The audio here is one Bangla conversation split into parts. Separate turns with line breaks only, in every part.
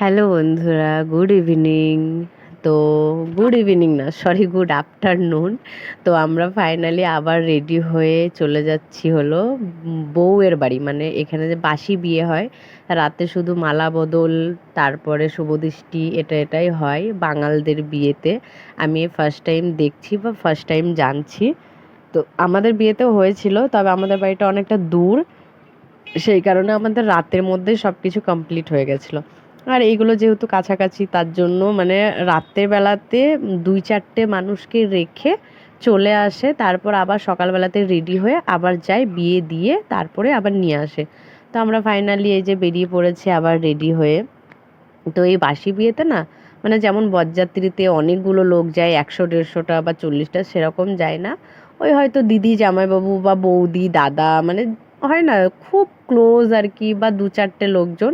হ্যালো বন্ধুরা গুড ইভিনিং তো গুড ইভিনিং না সরি গুড আফটারনুন তো আমরা ফাইনালি আবার রেডি হয়ে চলে যাচ্ছি হলো বউয়ের বাড়ি মানে এখানে যে বাসি বিয়ে হয়, রাতে শুধু মালা বদল, তারপরে শুভদৃষ্টি এটা এটাই হয় বাঙালদের বিয়েতে। আমি ফার্স্ট টাইম দেখছি বা ফার্স্ট টাইম জানছি। তো আমাদের বিয়েতেও হয়েছিল, তবে আমাদের বাড়িটা অনেকটা দূর, সেই কারণে আমাদের রাতের মধ্যে সব কিছু কমপ্লিট হয়ে গেছিল। আর এইগুলো যেহেতু কাছাকাছি, তার জন্য মানে রাতের বেলাতে দুই চারটে মানুষকে রেখে চলে আসে, তারপর আবার সকালবেলাতে রেডি হয়ে আবার যায় বিয়ে দিয়ে তারপরে আবার নিয়ে আসে। তো আমরা ফাইনালি এই যে বেরিয়ে পড়েছি আবার রেডি হয়ে। তো এই বাসি বিয়েতে না মানে যেমন বরযাত্রীতে অনেকগুলো লোক যায়, একশো, দেড়শোটা বা চল্লিশটা সেরকম যায় না। ওই হয়তো দিদি, জামাইবাবু বা বৌদি, দাদা মানে হয় না, খুব ক্লোজ আর কি বা দু চারটে লোকজন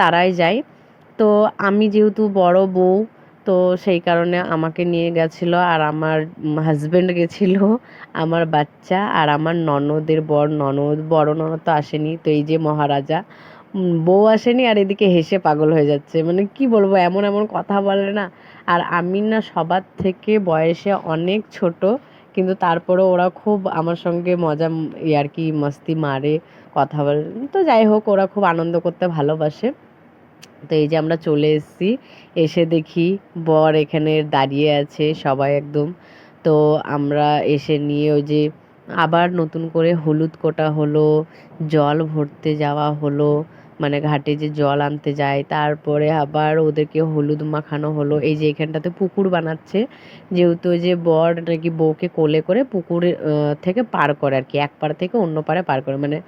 তারাই যায়। তো আমি যেহেতু বড় বউ, তো সেই কারণে আমাকে নিয়ে গেছিল আর আমার হাজবেন্ড গেছিল, আমার বাচ্চা আর আমার ননদের বর, ননদ, বড় ননদ তো আসেনি, তো এই যে মহারাজা বউ আসেনি আর এদিকে হেসে পাগল হয়ে যাচ্ছে। মানে কি বলব, এমন এমন কথা বলে না। আর আমি না সবার থেকে বয়সে অনেক ছোট, কিন্তু তারপরে ওরা খুব আমার সঙ্গে মজা আর কি, মস্তি মারে, কথা বলে। তো যাই হোক, ওরা খুব আনন্দ করতে ভালোবাসে। তো এই যে আমরা চলে এসেছি, এসে দেখি বর এখানে দাঁড়িয়ে আছে সবাই একদম। তো আমরা এসে নিয়ে ওই যে আবার নতুন করে হলুদ কোটা হলো, জল ভরতে যাওয়া হলো মানে ঘাটে যে জল আনতে যায়, তারপরে আবার ওদেরকে হলুদ মাখানো হলো। এই যে এখানটাতে পুকুর বানাচ্ছে, যেহেতু যে বর নাকি বউকে কোলে করে পুকুরে থেকে পার করে আর কি, এক পাড় থেকে অন্য পাড়ে পার করে মানে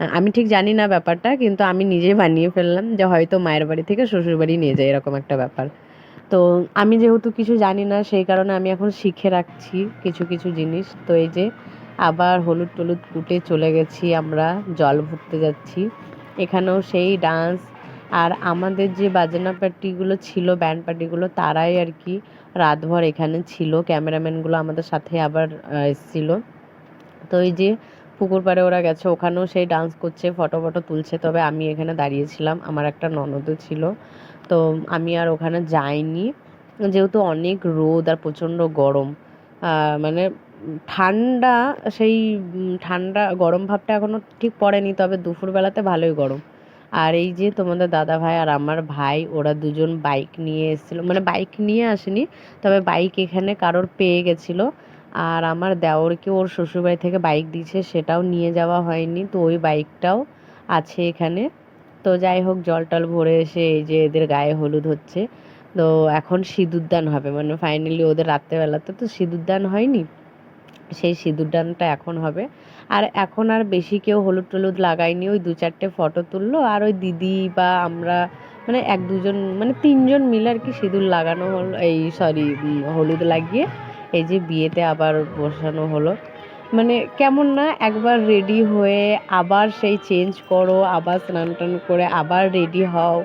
আমি ঠিক জানি না ব্যাপারটা, কিন্তু আমি নিজে বানিয়ে ফেললাম যে হয়তো মায়ের বাড়ি থেকে শ্বশুর বাড়ি নিয়ে যায় এরকম একটা ব্যাপার। তো আমি যেহেতু কিছু জানি না, সেই কারণে আমি এখন শিখে রাখছি কিছু কিছু জিনিস। তো এই যে আবার হলুদ টলুদ কুটে চলে গেছি আমরা, জল ভরতে যাচ্ছি। এখানেও সেই ডান্স। আর আমাদের যে বাজনা পার্টিগুলো ছিল, ব্যান্ড পার্টিগুলো, তারাই আর কি রাতভর এখানে ছিল। ক্যামেরাম্যানগুলো আমাদের সাথে আবার এসেছিল। তো এই যে পুকুর পাড়ে ওরা গেছে, ওখানেও সেই ডান্স করছে ফটো ফটো তুলছে। তবে আমি এখানে দাঁড়িয়েছিলাম, আমার একটা ননদও ছিল। তো আমি আর ওখানে যাইনি। যেহেতু অনেক রোদ আর প্রচণ্ড গরম মানে ঠান্ডা, সেই ঠান্ডা গরম ভাবটা এখনও ঠিক পড়েনি, তবে দুপুরবেলাতে ভালোই গরম। আর এই যে তোমাদের দাদা ভাই আর আমার ভাই, ওরা দুজন বাইক নিয়ে এসেছিল মানে বাইক নিয়ে আসেনি, তবে বাইক এখানে কারোর পেয়ে গেছিল। আর আমার দেওরকে ওর শ্বশুরবাড়ি থেকে বাইক দিয়েছে, সেটাও নিয়ে যাওয়া হয়নি, তো ওই বাইকটাও আছে এখানে। তো যাই হোক, জল টল ভরে এসে এই যে এদের গায়ে হলুদ হচ্ছে। তো এখন সিঁদুরদান হবে মানে ফাইনালি ওদের রাত্রেবেলাতে তো সিঁদুরদান হয়নি। সেই সিঁদুরদানটা এখন হবে। আর এখন আর বেশি কেউ হলুদ টলুদ লাগায়নি, ওই দু চারটে ফটো তুললো, আর ওই দিদি বা আমরা মানে এক দুজন মানে তিনজন মিলে আর কি সিঁদুর লাগানো হলো, এই সরি হলুদ লাগিয়ে এই যে বিয়েতে আবার বসানো হলো। মানে কেমন না একবার রেডি হয়ে আবার সেই চেঞ্জ করো, আবার স্নান টান করে আবার রেডি হও।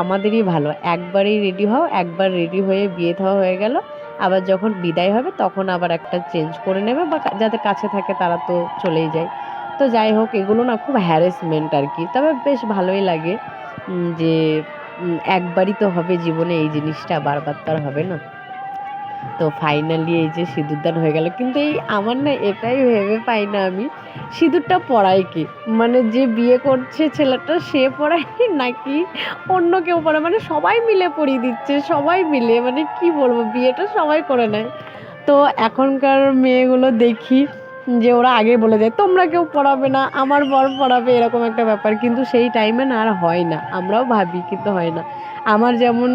আমাদেরই ভালো। একবারই রেডি হও, একবার রেডি হয়ে বিয়ে থাওয়া হয়ে গেল। আবার যখন বিদায় হবে তখন আবার একটা চেঞ্জ করে নেবে বা যাদের কাছে থাকে তারা তো চলেই যায়। তো যাই হোক, এগুলো না খুব হ্যারাসমেন্ট আর কি তবে বেশ ভালোই লাগে যে একবারই তো হবে জীবনে, এই জিনিসটা বারবার তো আর হবে না। তো ফাইনালি এই যে সিঁদুরদান হয়ে গেল। কিন্তু এই আমার না এটাই ভেবে পাই না আমি। সিঁদুরটা পরায় কি? মানে যে বিয়ে করছে ছেলেটা, সে পরায় নাকি অন্য কেউ পরায় মানে সবাই মিলে পরিয়ে দিচ্ছে, সবাই মিলে। মানে কি বলব, বিয়েটা সবাই করে নেয়। তো এখনকার মেয়েগুলো দেখি যে ওরা আগে বলে যায় তোমরা কেউ পড়াবে না, আমার বর পড়াবে, এরকম একটা ব্যাপার। কিন্তু সেই টাইমে না আর হয় না। আমরাও ভাবি কিন্তু হয় না। আমার যেমন